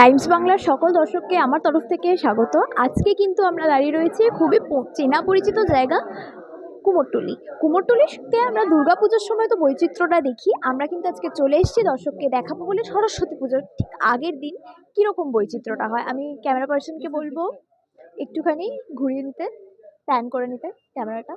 Times বাংলার সকল দর্শককে আমার তরফ থেকে স্বাগত। আজকে কিন্তু আমরা দাঁড়িয়ে রয়েছি খুবই চেনা পরিচিত জায়গা কুমোরটুলি। কুমোরটুলিতে আমরা দুর্গা পুজোর সময় তো বৈচিত্র্যটা দেখি, আমরা কিন্তু আজকে চলে এসেছি দর্শককে দেখাবো বলে সরস্বতী পুজোর ঠিক আগের দিন কীরকম বৈচিত্র্যটা হয়। আমি ক্যামেরা পার্সনকে বলব, একটুখানি ঘুরিয়ে নিতে প্যান করে নিতে ক্যামেরাটা।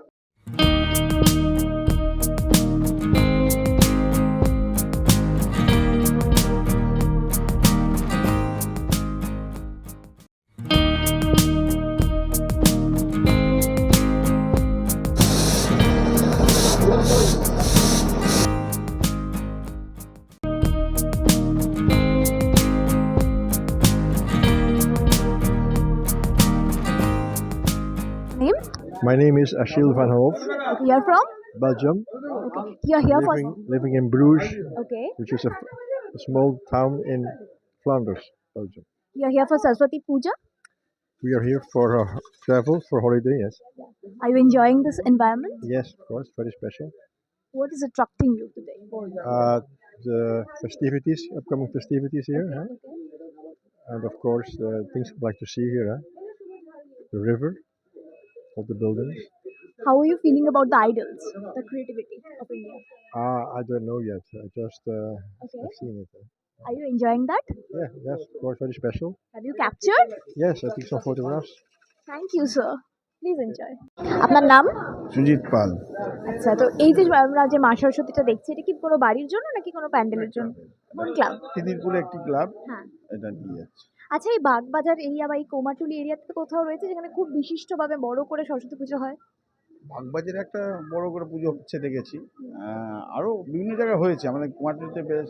My name is Achille van Hoof. Okay, you're from? Belgium. Okay. You're here living, for living in Bruges. Okay. Which is a, a, small town in Flanders, Belgium. You're here for Saraswati Puja? We are here for uh, travel for holiday. Yes. Are you enjoying this environment? Yes, of course. Very special. What is attracting you today? Uh, the festivities, upcoming festivities here, okay. huh? and of course uh, things I'd like to see here. Huh? The river. All the buildings. How are you feeling about the idols, the creativity of India? Uh, I don't know yet. I just uh, Okay. I've seen it. Are you enjoying that? Yeah, yes, of course, very special. Have you captured? Yes, I took some photographs. Thank you, sir. Please enjoy. আপনার নাম সুজিত পাল আচ্ছা তো এই যে আমরা যে মা সরস্বতীটা দেখছি এটা কি কোনো বাড়ির জন্য নাকি কোনো প্যান্ডেলের জন্য কোন ক্লাব একটি ক্লাব হ্যাঁ এটা নিয়ে যাচ্ছে আচ্ছা এই বাগবাজার এরিয়া বা এই কোমাটুলি এরিয়াতে কোথাও রয়েছে যেখানে খুব বিশিষ্টভাবে বড় করে সরস্বতী পুজো হয়? বাগবাজারে একটা বড় করে পুজো হচ্ছে দেখেছি। আরও বিভিন্ন জায়গায় হয়েছে। আমাদের কুমারটুলিতে বেশ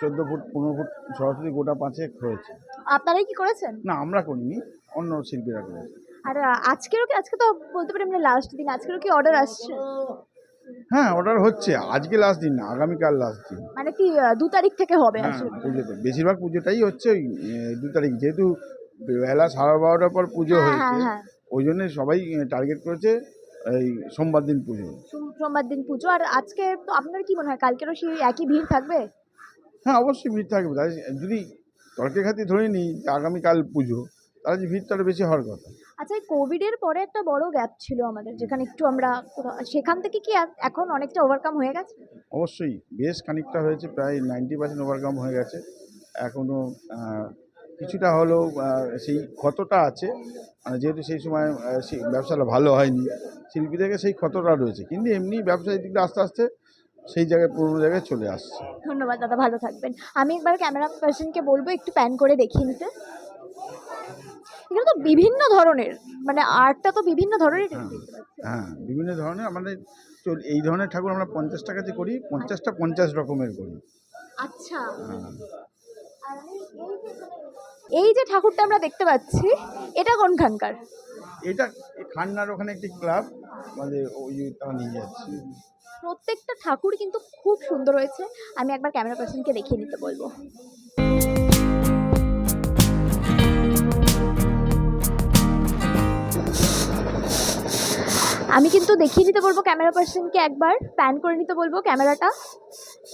চোদ্দ ফুট পনেরো ফুট সরস্বতী গোটা পাঁচেক হয়েছে। আপনারাই কি করেছেন? না আমরা করিনি অন্য শিল্পীরা করেছে। আর আজকেরও কি আজকে তো বলতে পারি আমরা লাস্ট দিন আজকেরও কি অর্ডার আসছে? হ্যাঁ অর্ডার হচ্ছে। আজকে লাস্ট দিন না আগামীকাল লাস্ট দিন। মানে কি দু তারিখ থেকে হবে হ্যাঁ পুজোতে বেশিরভাগ পুজোটাই হচ্ছে ওই দু তারিখ। যেহেতু বেলা সাড়ে বারোটার পর পুজো হ্যাঁ হ্যাঁ হয়েছে হ্যাঁ ওই জন্য সবাই টার্গেট করেছে এই সোমবার দিন পুজো। সোম- সোমবার দিন পুজো। আর আজকে তো আপনার কি মনে হয় কালকেরও সেই একই ভিড় থাকবে? হ্যাঁ অবশ্যই ভিড় থাকবে। তাই যদি তর্কের খাতি ধরে নিই আগামীকাল পুজো তাহলে যে ভিড়টা বেশি হওয়ার কথা। আচ্ছা এই কোভিডের পরে একটা বড় গ্যাপ ছিল আমাদের যেখানে একটু আমরা সেখান থেকে কি এখন অনেকটা ওভারকাম হয়ে গেছে? অবশ্যই বেশ খানিকটা হয়েছে প্রায় নাইনটি পার্সেন্ট ওভারকাম হয়ে গেছে। এখনও কিছুটা হলেও সেই ক্ষতটা আছে। যেহেতু সেই সময় সেই ব্যবসাটা ভালো হয়নি শিল্পীদেরকে সেই ক্ষতটা রয়েছে। কিন্তু এমনি ব্যবসা দিকটা আস্তে আস্তে সেই জায়গায় পুরোনো জায়গায় চলে আসছে। ধন্যবাদ দাদা ভালো থাকবেন। আমি একবার ক্যামেরা পার্সনকে বলব একটু প্যান করে দেখিয়ে নিতে। এখানে তো বিভিন্ন ধরনের মানে আর্টটা তো বিভিন্ন ধরনের হ্যাঁ বিভিন্ন ধরনের আমাদের এই ধরনের ঠাকুর আমরা পঞ্চাশ টাকাতে করি পঞ্চাশটা পঞ্চাশ রকমের করি। আচ্ছা। হ্যাঁ। এই যে- ঠাকুরটা আমরা দেখতে পাচ্ছি এটা কোনখানকার এটা খান্নার ওখানে একটি ক্লাব মানে ওই নিয়ে যাচ্ছে। প্রত্যেকটা ঠাকুর কিন্তু খুব সুন্দর হয়েছে। আমি একবার ক্যামেরা পার্সনকে দেখিয়ে নিতে বলব। আমি কিন্তু দেখিয়ে নিতে বলব ক্যামেরা পার্সনকে একবার প্যান করে নিতে বলব ক্যামেরাটা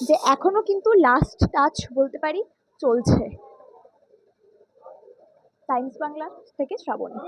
যে এখনও কিন্তু লাস্ট টাচ বলতে পারি চলছে। টাইমস বাংলা থেকে শ্রাবণী।